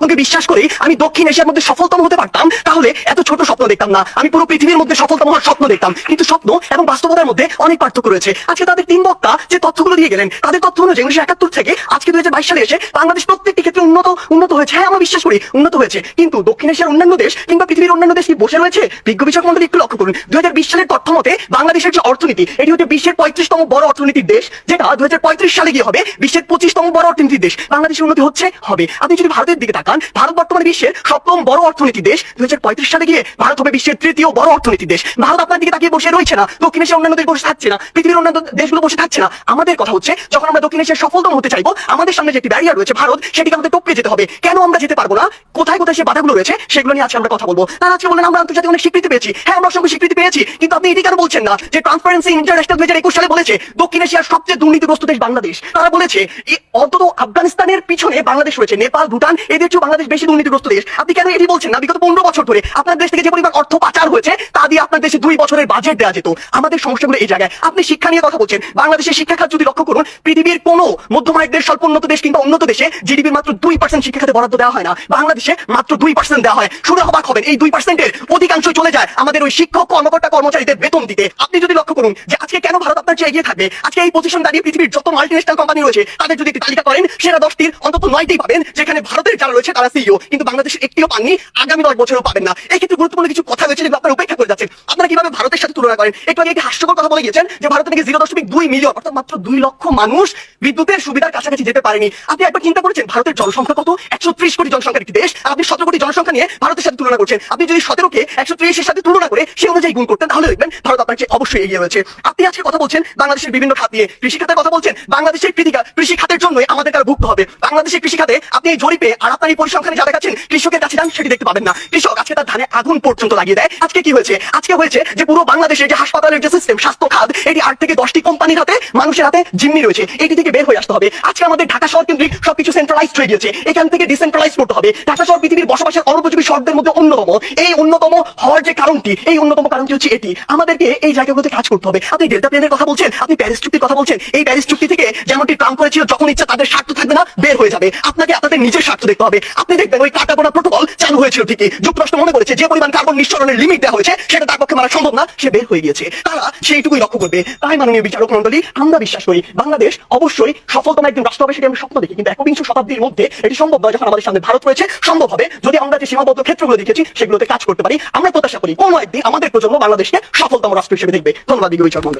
তোমাকে বিশ্বাস করে, আমি দক্ষিণ এশিয়ার মধ্যে সফলতম হতে পারতাম। তাহলে এত ছোট স্বপ্ন দেখতাম না। আমি পুরো পৃথিবীর মধ্যে সফলতম হওয়ার স্বপ্ন দেখতাম। কিন্তু স্বপ্ন এবং বাস্তবতার মধ্যে অনেক পার্থক্য রয়েছে। আজকে তাদের তিন বক্তা যে তথ্যগুলো দিয়ে গেলেন, তাদের তথ্য অনুযায়ী উনিশশো একাত্তর থেকে আজকে দুই হাজার বাইশ সালে এসে বাংলাদেশ প্রত্যেকটি ক্ষেত্রে উন্নত উন্নত হয়েছে। হ্যাঁ আমরা বিশ্বাস করি, উন্নত হয়েছে। কিন্তু দক্ষিণ এশিয়ার অন্যান্য দেশ কিংবা পৃথিবীর অন্যান্য দেশ কি বসে রয়েছে? বিজ্ঞ বিষয়ক মন্ডলী একটু লক্ষ্য করুন। দুই হাজার বিশ সালের তথ্য মতে বাংলাদেশের যে অর্থনীতি, এটি হচ্ছে বিশ্বের পঁয়ত্রিশতম বড় অর্থনীতির দেশ, যেটা পঁয়ত্রিশ সালে গিয়ে হবে বিশ্বের পঁচিশতম বড় অর্থনীতির দেশ। বাংলাদেশের উন্নতি হচ্ছে, হবে। আপনি যদি ভারতের দিকে তাকান ভারত বর্তমানে বিশ্বের সপ্তম বড় অর্থনীতি দেশ। দুই হাজার পঁয়ত্রিশ সালে গিয়ে ভারত হবে বিশ্বের তৃতীয় বড় অর্থনীতি দেশ। ভারত আপনার দিকে তাকিয়ে বসে রয়েছে না, দক্ষিণ এশিয়ার অন্যান্য দেশ বসে থাকছে না, পৃথিবীর অন্যান্য দেশগুলো বসে থাকছে না। আমাদের কথা হচ্ছে, যখন আমরা দক্ষিণ এশিয়ার সফলতম হতে চাইব, আমাদের সামনে যে একটি ব্যারিয়ার রয়েছে ভারত, সেটিকে আমাদের টপকে যেতে হবে। কেন আমরা যেতে পারব না? কোথায় কোথায় সে বাধাগুলো রয়েছে, সেগুলো নিয়ে আজকে আমরা কথা বলব। তারা আজকে বলেন আমরা আন্তর্জাতিক অনেক স্বীকৃতি পেয়েছি। হ্যাঁ আমরা অসংখ্য স্বীকৃতি পেয়েছি, কিন্তু আপনি এটি কেন বলছেন না? যে ট্রান্সপারেন্সি ইন্টারন্যাশনাল দুই হাজার একুশ সালে বলেছে, দক্ষিণ এশিয়ার সবচেয়ে দুর্নীতিগ্রস্ত দেশ বাংলাদেশ। তারা বলেছে অন্তত আফগানিস্তানের পিছনে বাংলাদেশ রয়েছে, নেপাল, ভুটান, এদের চেয়েও বাংলাদেশ বেশি দুর্নীতিগ্রস্ত দেশ, আপনি কেন এটি বলছেন না? বিগত পনেরো বছর ধরে আপনার দেশ থেকে যে পরিমাণ অর্থ পাচার হয়েছে, তা দিয়ে আপনার দেশে দুই বছরের বাজেট দেওয়া যেত। আমাদের সমস্যাগুলো এই জায়গায়। আপনি শিক্ষা নিয়ে কথা বলছেন। বাংলাদেশের শিক্ষা খাত যদি লক্ষ্য করুন, পৃথিবীর কোনো মধ্যমায়ের দেশ স্বল্প উন্নত দেশ কিংবা উন্নত দেশে জিডিপির মাত্র দুই পার্সেন্ট শিক্ষা খাতে বরাদ্দ দেওয়া হয় না। বাংলাদেশে মাত্র দুই পার্সেন্ট দেওয়া হয়। শুনে অবাক হবেন, এই দুই পার্সেন্টের অধিকাংশ চলে যায় আমাদের ওই শিক্ষক, কর্মকর্তা, কর্মচারীদের বেতন দিতে। আপনি যদি লক্ষ্য করুন যে আজকে কেন ভারত আপনার চেয়ে এগিয়ে থাকবে? আজকে এই পজিশন দাঁড়িয়ে পৃথিবীর যত মাল্টিনেশনাল কোম্পানি রয়েছে, তাদের যদি তালিকা করেন, সেরা দশটির অন্তত নয়টি পাবেন, যেখানে ভারতের যারা রয়েছে তারা সিইও কিন্তু বাংলাদেশের একটিও পাননি, আগামী দশ বছরও পাবেন না। এই ক্ষেত্রে গুরুত্বপূর্ণ কিছু কথা রয়েছে যেগুলো আপনারা উপেক্ষা করে যাচ্ছেন। আপনারা কীভাবে ভারতের সাথে তুলনা করেন? একটু আগে হাস্যকর কথা বলে গিয়েছেন যে ভারতে নাকি জিরো দশমিক দুই মিলিয়ন, অর্থাৎ মাত্র দুই লক্ষ মানুষ বিদ্যুতের সুবিধার কাছাকাছি যেতে পারেনি। আপনি একবার চিন্তা করেছেন ভারতের জনসংখ্যা কত? একশো ত্রিশ কোটি জনসংখ্যার একটি দেশ। আপনি সতেরো কোটি জনসংখ্যা নিয়ে ভারতের সাথে তুলনা করছেন। আপনি যদি সতেরোকে একশো ত্রিশের সাথে তুলনা করে সে অনুযায়ী গুণ করতেন, তাহলে দেখবেন ভারত আপনার চেয়ে অবশ্যই এগিয়ে রয়েছে। আপনি আজকে কথা বলছেন বাংলাদেশের বিভিন্ন খাত নিয়ে। কৃষি খাতের কথা বলছেন, বাংলাদেশের কৃষি খাতের জন্যই আমাদের তারা ভুগতে হবে। বাংলাদেশের কৃষি খাতে আপনি এই জরিপে আর পরিসংখ্যানে যা দেখাচ্ছেন, কৃষকের কাছে যান সেটি দেখতে পাবেন না। কৃষক আজকে তার ধানে আগুন পর্যন্ত লাগিয়ে দেয়। আজকে কি হয়েছে? আজকে হয়েছে যে পুরো বাংলাদেশের যে হাসপাতালের যে সিস্টেম স্বাস্থ্য খাত, এটি আট থেকে দশটি কোম্পানির হাতে, মানুষের হাতে জিম্মি রয়েছে। এটি থেকে বের হয়ে আসতে হবে। আজকে আমাদের ঢাকা শহর কেন্দ্রিক সবকিছু সেন্ট্রালাইজড হয়ে গিয়েছে। এখান থেকে ডিসেন্ট্রালাইজ করতে হবে। ঢাকা শহর পৃথিবীর বসবাসের অনুপযোগী শহরদের মধ্যে অন্যতম। এই অন্যতম হওয়ার যে কারণটি, এই অন্যতম কারণটি হচ্ছে এটি। আমাদেরকে এই জায়গাগুলোতে কাজ করতে হবে। আপনি ডেল্টা প্লেনের কথা বলছেন, আপনি প্যারিস চুক্তির কথা বলছেন। এই প্যারিস চুক্তি থেকে যেমনটি ট্রাম্প করেছিল, যখন ইচ্ছা তাদের স্বার্থ থাকবে না, বের হয়ে যাবে। আপনাকে আপনাদের নিজের স্বার্থ দেখতে হবে। আপনি দেখবেন ওই কাটাপোনা প্রোটোকল চালু হয়েছিল ঠিকই। যুক্তরাষ্ট্র মনে করেছে যে পরিমাণ কার্বন নিঃসরণের লিমিট দেওয়া হয়েছে, সেটা তার পক্ষে মারা সম্ভব না, সে বের হয়ে গিয়েছে। তারা সেইটুকুই লক্ষ্য করবে। তাই মাননীয় বিচারক মন্ডলী আমরা বিশ্বাস করি বাংলাদেশ অবশ্যই সফলতম একদিন রাষ্ট্র হবে, সেটি আমরা স্বপ্ন দেখি। কিন্তু একবিংশ শতাব্দীর মধ্যে এটি সম্ভব নয় যখন আমাদের সামনে ভারত রয়েছে। সম্ভব হবে যদি আমরা যে সীমাবদ্ধ ক্ষেত্রগুলো দেখেছি, সেগুলোতে কাজ করতে পারি। আমরা প্রত্যাশা করি কোনো একদিন আমাদের প্রজন্ম বাংলাদেশকে সফলতম রাষ্ট্র হিসেবে দেখবে। ধন্যবাদ বিচারক মন্ডলী